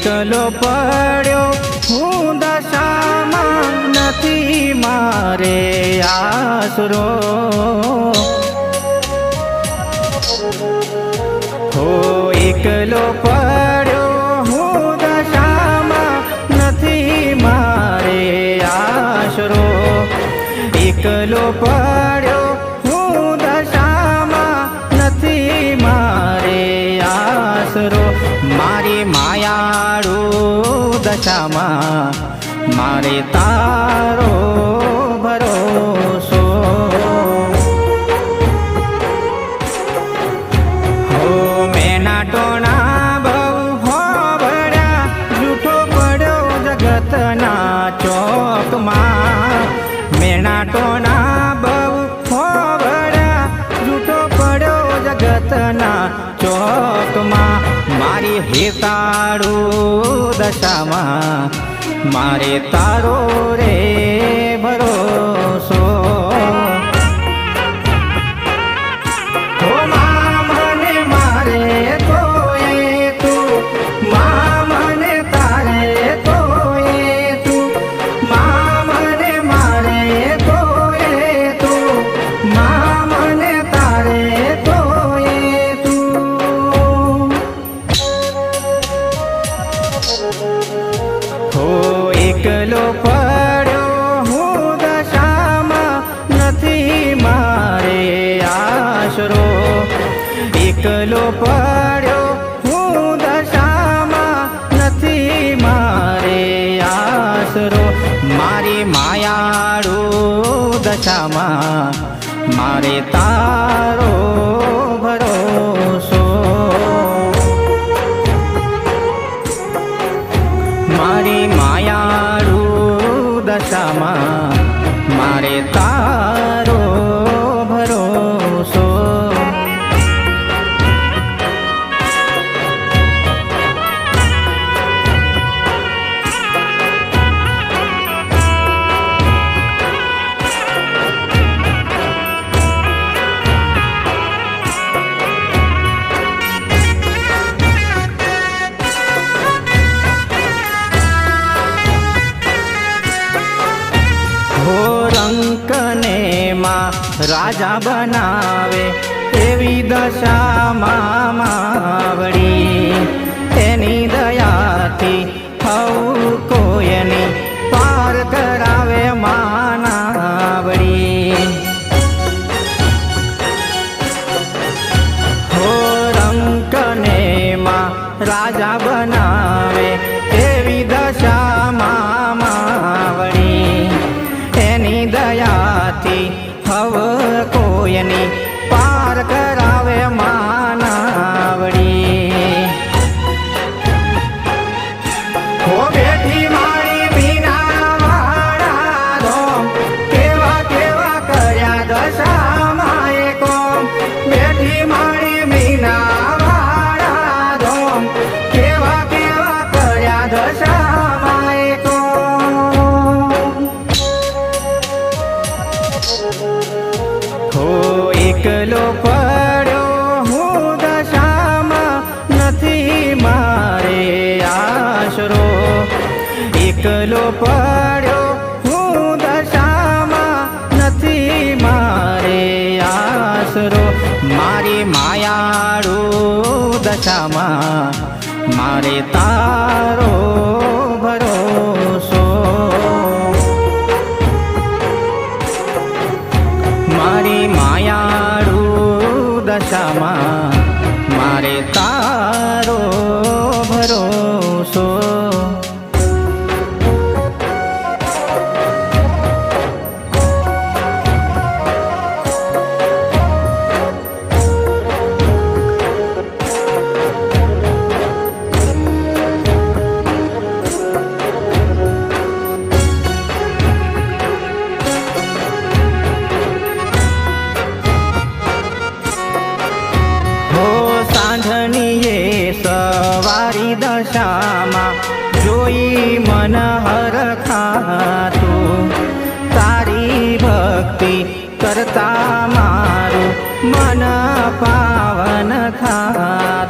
એકલો પડ્યો. હું દશામાં નથી મારે આશરો. હો, એકલો પડ્યો. હું દશામાં નથી મારે આશરો. એકલો પડ્યો દશામાં મારે તારો ભરોસો. હો મેના ટોણા બહુ હોબળ્યા જૂઠો પડ્યો જગતના ચોકમાં. હેતાળું દશામાં મારે તારો રે એકલો પડ્યો. હું દશામાં નથી મારે આશરો. મારી માયાળો દશામાં. મારે તારો ભરોસો. મારી માયાળો દશામાં. મારે તારો રાજા બનાવે એવી દશામાં માવડી. એકલો પડ્યો હું દશામાં નથી મારે આશરો. એકલો પડ્યો હું દશામાં નથી મારે આશરો. મારી માયાળુ દશામાં, મારે સવારી જોઈ મન હર ખાતું તારી ભક્તિ કરતા મારું મન પાવન થાતું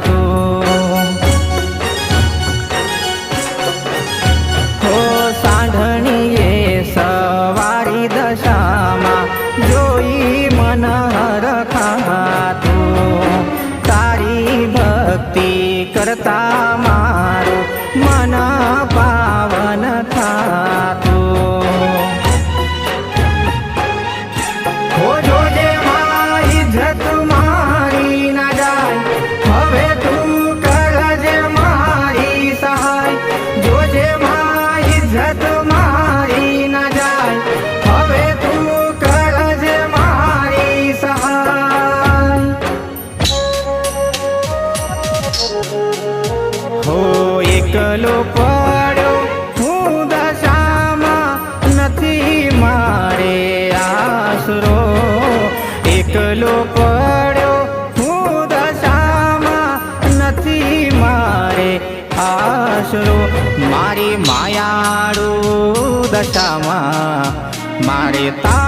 એકલો પડ્યો. હું દશામાં નથી મારે આશરો. એકલો પડ્યો. હું દશામાં નથી મારે આશરો. મારી માયાડો દશામાં, મારે તારો